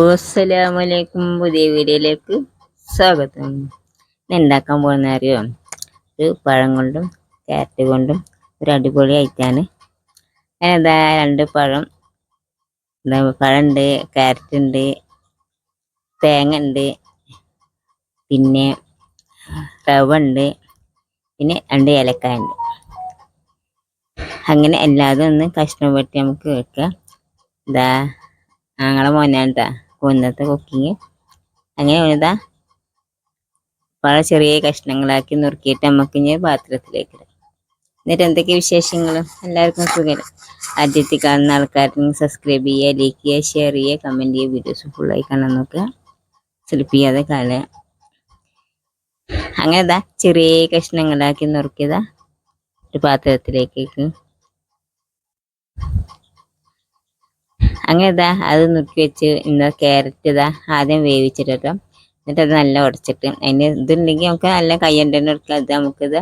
അസ്സലാമലൈക്കും. പുതിയ വീഡിയോയിലേക്ക് സ്വാഗതം. ഉണ്ടാക്കാൻ പോകുന്ന അറിയോ? ഒരു പഴം കൊണ്ടും ക്യാരറ്റ് കൊണ്ടും ഒരു അടിപൊളി ആയിട്ടാണ് എന്താ രണ്ട് പഴം എന്താ പഴമുണ്ട് ക്യാരറ്റ് ഉണ്ട് തേങ്ങ ഉണ്ട് പിന്നെ റവ ഉണ്ട് പിന്നെ രണ്ട് ഏലക്കായ ഉണ്ട് അങ്ങനെ എല്ലാതും ഒന്ന് കഷ്ണം വെട്ടി നമുക്ക് വെക്കാം. ഇതാ ഞങ്ങളെ മോനാണ്ടാ ഇന്നത്തെ കുക്കിങ്. അങ്ങനെ ഇതാ വളരെ ചെറിയ കഷ്ണങ്ങളാക്കി നുറുക്കിയിട്ട് നമുക്ക് ഇനി പാത്രത്തിലേക്ക് ഇടാം. എന്നിട്ട് എന്തൊക്കെ വിശേഷങ്ങൾ എല്ലാവർക്കും സുഖം ആദ്യത്തെ കാണുന്ന ആൾക്കാർക്ക് സബ്സ്ക്രൈബ് ചെയ്യുക ലൈക്ക് ചെയ്യുക ഷെയർ ചെയ്യുക കമന്റ് ചെയ്യുക വീഡിയോസ് ഫുള്ളായി കാണാൻ നോക്കുക. സ്ലിപ്പ് ചെയ്യാതെ കാണുക അങ്ങനെ ചെറിയ കഷ്ണങ്ങളാക്കി നുറുക്കിയതാ ഒരു പാത്രത്തിലേക്ക് അങ്ങനെ ഇതാ അത് നുറുക്കി വെച്ച് എന്താ ക്യാരറ്റ് ഇതാ ആദ്യം വേവിച്ചിട്ട് കേട്ടോ എന്നിട്ട് അത് നല്ല ഉടച്ചിട്ട് അതിന് ഇതുണ്ടെങ്കിൽ നമുക്ക് നല്ല കയ്യണ്ട തന്നെ എടുക്കാം. ഇത് നമുക്കിത്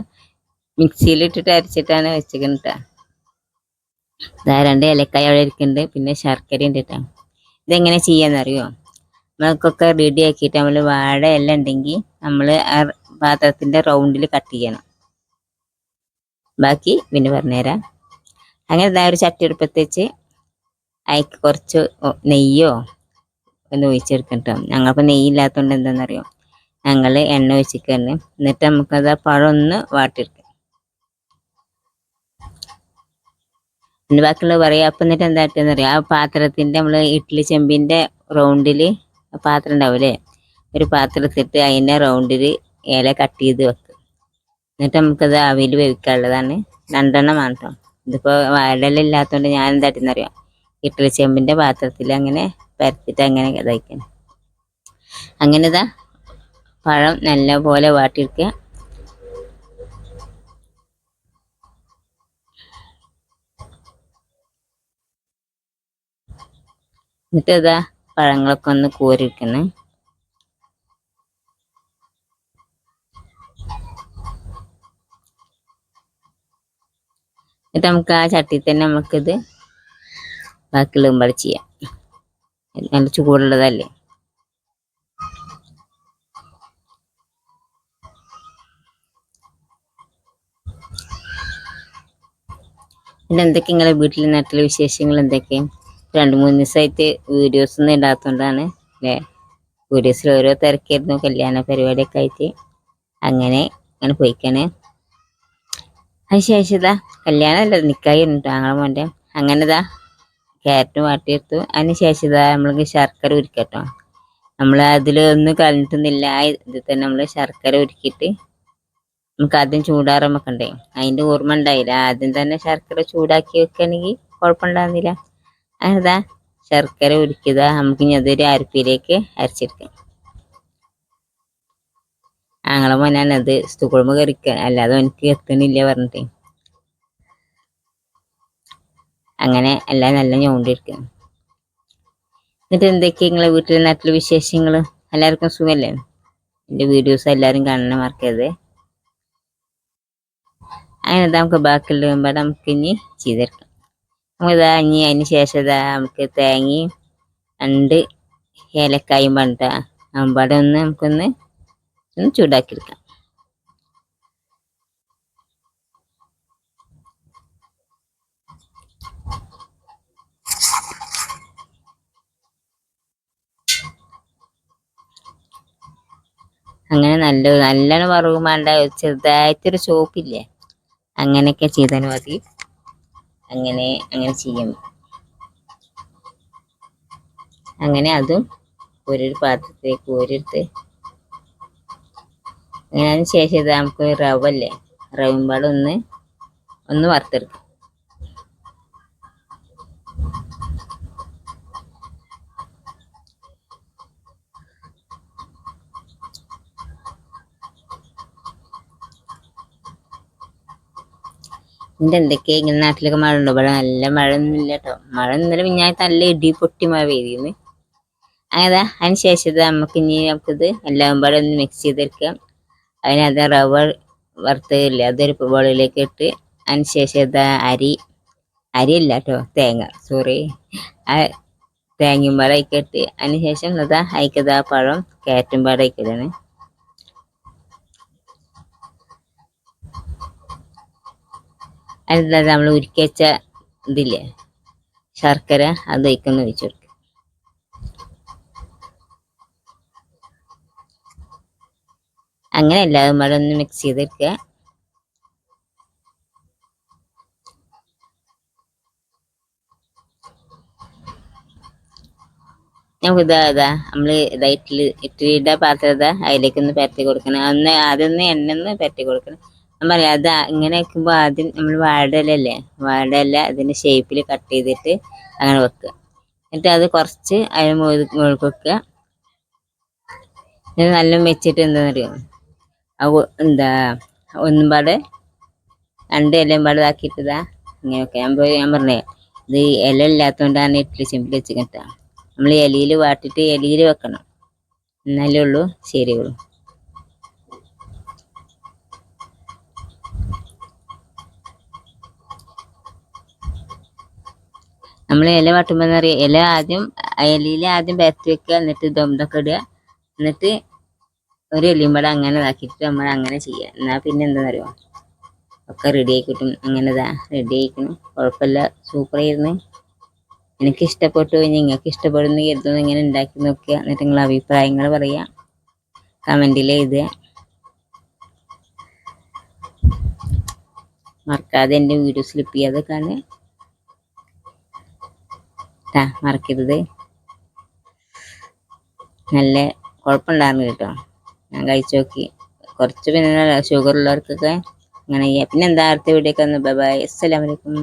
മിക്സിയിൽ ഇട്ടിട്ട് അരച്ചിട്ടാണ് വെച്ചിരിക്കുന്നത് കേട്ടോ ഇതാ രണ്ട് ഇലക്കായ അവിടെ ഇരിക്കുന്നുണ്ട്. പിന്നെ ശർക്കര ഉണ്ട് കേട്ടോ ഇതെങ്ങനെ ചെയ്യാന്നറിയോ? നമുക്കൊക്കെ റെഡി ആക്കിയിട്ട് നമ്മൾ വാഴ എല്ലാം ഉണ്ടെങ്കിൽ നമ്മൾ ആ പാത്രത്തിന്റെ റൗണ്ടിൽ കട്ട് ചെയ്യണം. ബാക്കി പിന്നെ പറഞ്ഞുതരാം. അങ്ങനെ ഇതാ ഒരു ചട്ടി എടുപ്പത്ത് അതിക്ക് കുറച്ച് നെയ്യോ ഒന്ന് ഒഴിച്ചെടുക്കണം കേട്ടോ ഞങ്ങൾക്ക് നെയ്യില്ലാത്തതുകൊണ്ട് എന്താണെന്നറിയോ ഞങ്ങൾ എണ്ണ ഒഴിച്ചിക്കന്നെ എന്നിട്ട് നമുക്കത് ആ പഴം ഒന്ന് വാട്ടിയെടുക്കാം. പിന്നെ ബാക്കിയുള്ളത് പറയാം. അപ്പം എന്നിട്ട് എന്താ അറിയാം ആ പാത്രത്തിന്റെ നമ്മൾ ഇഡ്ഡലി ചെമ്പിന്റെ റൗണ്ടിൽ പാത്രം ഉണ്ടാവില്ലേ ഒരു പാത്രത്തിട്ട് അതിന്റെ റൗണ്ടിൽ ഇല കട്ട് ചെയ്ത് വെക്കും. എന്നിട്ട് നമുക്കത് അവയിൽ വേവിക്കാനുള്ളതാണ്. രണ്ടെണ്ണം വേണം കേട്ടോ ഇതിപ്പോൾ വയലില്ലാത്തതുകൊണ്ട് ഞാൻ എന്താ എന്തായിട്ടെന്നറിയാം ഇഡ്ഡലി ചെമ്പിന്റെ പാത്രത്തിൽ അങ്ങനെ പരത്തിയിട്ട് അങ്ങനെ ഇതാക്കണം അങ്ങനെ ഇതാ പഴം നല്ല പോലെ വാട്ടിയെടുക്കുക. എന്നിട്ട് ഇതാ പഴങ്ങളൊക്കെ ഒന്ന് കോരിയിരിക്കണം എന്നിട്ട് നമുക്ക് ആ ചട്ടിയിൽ തന്നെ നമുക്കിത് ബാക്കിയുള്ളതും പാടെ ചെയ്യാം. നല്ല ചൂടുള്ളതല്ലേ? പിന്നെ എന്തൊക്കെ നിങ്ങളെ വീട്ടിൽ നാട്ടിലെ വിശേഷങ്ങൾ എന്തൊക്കെയും രണ്ട് മൂന്ന് ദിവസമായിട്ട് വീഡിയോസ് ഒന്നും ഇടാത്തതുകൊണ്ടാണ് അല്ലേ? വീഡിയോസിൽ ഓരോ തിരക്കായിരുന്നു കല്യാണ പരിപാടിയൊക്കെ ആയിട്ട്. അങ്ങനെ അങ്ങനെ പോയിക്കാണ്. അതിന് ശേഷം ഇതാ കല്യാണമല്ല നിക്കായി ഉണ്ട് ആങ്ങളെ മോന്റെ. അങ്ങനെതാ. ക്യാരറ്റ് വാട്ടിയെടുത്തു അതിന് ശേഷം ഇതാ നമ്മൾക്ക് ശർക്കര ഉരുക്കട്ടോ നമ്മൾ അതിൽ ഒന്നും കളഞ്ഞിട്ടൊന്നുമില്ല ഇതിൽ തന്നെ നമ്മൾ ശർക്കര ഉരുക്കിയിട്ട് നമുക്ക് ആദ്യം ചൂടാറാൻ വെക്കണ്ടേ? അതിന്റെ ഓർമ്മ ഉണ്ടായില്ല. ആദ്യം തന്നെ ശർക്കര ചൂടാക്കി വെക്കുകയാണെങ്കിൽ കുഴപ്പമുണ്ടാകുന്നില്ല അതാ ശർക്കര ഉരുക്കിയതാ. നമുക്ക് ഇനി അതൊരു അരപ്പിലേക്ക് അരച്ചെടുക്കാം. ആങ്ങളെ മോനാണത് സ്തുക്കുഴമ്പ് കറിക്കുക അല്ലാതെ എനിക്ക് എത്തണില്ല പറഞ്ഞിട്ട്. അങ്ങനെ എല്ലാം നല്ല ഞോണ്ടിരിക്കുന്നു എന്നിട്ട് എന്തൊക്കെയാണ് നിങ്ങളെ വീട്ടിലെ നാട്ടിലെ വിശേഷങ്ങൾ? എല്ലാവർക്കും സുഖമല്ലേ എന്റെ വീഡിയോസ് എല്ലാവരും കാണണം മറക്കരുത്. അങ്ങനെ നമുക്ക് ബാക്കിയുള്ള നമുക്ക് ഇനി ചെയ്തെടുക്കാം. നമുക്കിതാ ഇനി അതിന് ശേഷം ഇതാ നമുക്ക് തേങ്ങയും രണ്ട് ഏലക്കായും പണ്ട അമ്പാടെ ഒന്ന് നമുക്കൊന്ന് ഒന്ന് ചൂടാക്കിയെടുക്കാം. അങ്ങനെ നല്ല നല്ലോണം വറവ് വേണ്ട ചെറുതായിട്ടൊരു ചോപ്പില്ലേ? അങ്ങനെയൊക്കെ ചെയ്താൽ മതി. അങ്ങനെ അങ്ങനെ ചെയ്യാം. അങ്ങനെ അതും ഒരു പാത്രത്തിലേക്ക് ഓരെടുത്ത് അങ്ങനെ അതിന് ശേഷം നമുക്ക് റവല്ലേ? അല്ലേ റവുമ്പാടൊന്ന് ഒന്ന് വറുത്തെടുക്കാം. ഇതിന്റെ എന്തൊക്കെ ഇങ്ങനെ നാട്ടിലൊക്കെ മഴ ഉണ്ടോ ഇവിടെ നല്ല മഴ ഒന്നുമില്ല കേട്ടോ മഴ ഇന്നലെ ഞാൻ നല്ല ഇടി പൊട്ടി മഴ പെയ്തിരുന്നു അങ്ങനെ അതിന് ശേഷം നമുക്ക് ഇനി നമുക്കിത് എല്ലാം പാടെ ഒന്ന് മിക്സ് ചെയ്തെടുക്കാം. അതിനകത്ത് റവ വറുത്തതില്ല അതൊരു ബോളിലേക്ക് ഇട്ട് അതിന് ശേഷം ഇതാ അരി അരിയല്ല കേട്ടോ തേങ്ങ സോറി തേങ്ങയും പാടെ ഇട്ട് അതിന് ശേഷം ഇതാ അയക്കതാ പഴം കയറ്റും പാടെ ഇക്കലാണ് അതിൽ നമ്മൾ ഉരുക്കി വെച്ച ഇതില്ലേ? ശർക്കര അത് ഒഴിക്കുന്ന ഒഴിച്ചു കൊടുക്കുക അങ്ങനെ എല്ലാതും കൂടെ ഒന്ന് മിക്സ് ചെയ്തെടുക്കുക നമുക്ക് ഇതാ ഇതാ നമ്മൾ ഇതാ ഇഡ്ഡലി ഇഡ്ഡലിയുടെ പാത്രം ഇതാ അതിലേക്കൊന്ന് പരത്തി കൊടുക്കണം. ഒന്ന് ഒന്ന് എണ്ണ ഒന്ന് പരത്തി കൊടുക്കണം. ഞാൻ അത് ഇങ്ങനെ വെക്കുമ്പോൾ ആദ്യം നമ്മൾ വാഴയിലല്ലേ വാഴയില അതിന്റെ ഷേപ്പിൽ കട്ട് ചെയ്തിട്ട് അങ്ങനെ വെക്കുക. എന്നിട്ട് അത് കുറച്ച് അതിന് മുകളിൽ വെക്കുക. ഇത് നല്ല വെച്ചിട്ട് എന്താണെന്നറിയോ എന്താ ഒന്നും പാടെ രണ്ട് ഇലയും പാടെ ഇതാക്കിയിട്ടതാ ഇങ്ങനെ വെക്കുക. ഞാൻ പോയി ഞാൻ പറഞ്ഞേ ഇത് ഇല ഇല്ലാത്തതുകൊണ്ടാണ് ഇഡ്ഡലി ചെമ്പിൽ വെച്ച് കിട്ടുക നമ്മൾ ഇലയിൽ വാട്ടിട്ട് ഇലയിൽ വെക്കണം. എന്നാലേ ഉള്ളൂ ശരിയുള്ളൂ നമ്മൾ ഇല വാട്ടുമ്പോൾ എന്താ ഇല ആദ്യം ഇലയിൽ ആദ്യം പരത്തി വെക്കുക എന്നിട്ട് ദം ഇതൊക്കെ ഇടുക. എന്നിട്ട് ഒരു എലിയും പടം അങ്ങനെ ഇതാക്കിയിട്ട് നമ്മൾ അങ്ങനെ ചെയ്യുക. എന്നാൽ പിന്നെ എന്താണെന്നറിയോ ഒക്കെ റെഡി ആയി കിട്ടും അങ്ങനെ ഇതാ റെഡി ആയിക്കണം. കുഴപ്പമില്ല. സൂപ്പർ ആയിരുന്നു. എനിക്ക് ഇഷ്ടപ്പെട്ടു. നിങ്ങൾക്ക് ഇഷ്ടപ്പെടുന്ന കരുതുന്നു ഇങ്ങനെ ഉണ്ടാക്കി നോക്കുക. എന്നിട്ട് നിങ്ങൾ അഭിപ്രായങ്ങൾ പറയുക. കമന്റിൽ എഴുതുക. മറക്കാതെ എന്റെ വീഡിയോ സ്ലിപ്പ് ചെയ്യാതെ ട്ടാ, മറക്കരുത്. നല്ല കുഴപ്പമുണ്ടായിരുന്നു കേട്ടോ. ഞാൻ കഴിച്ചു നോക്കി. കുറച്ച് പിന്നെ ഷുഗർ ഉള്ളവർക്കൊക്കെ അങ്ങനെ പിന്നെ എന്താ അടുത്ത വീഡിയോ ഒക്കെ ബൈ ബൈ അസ്സലാമലൈക്കും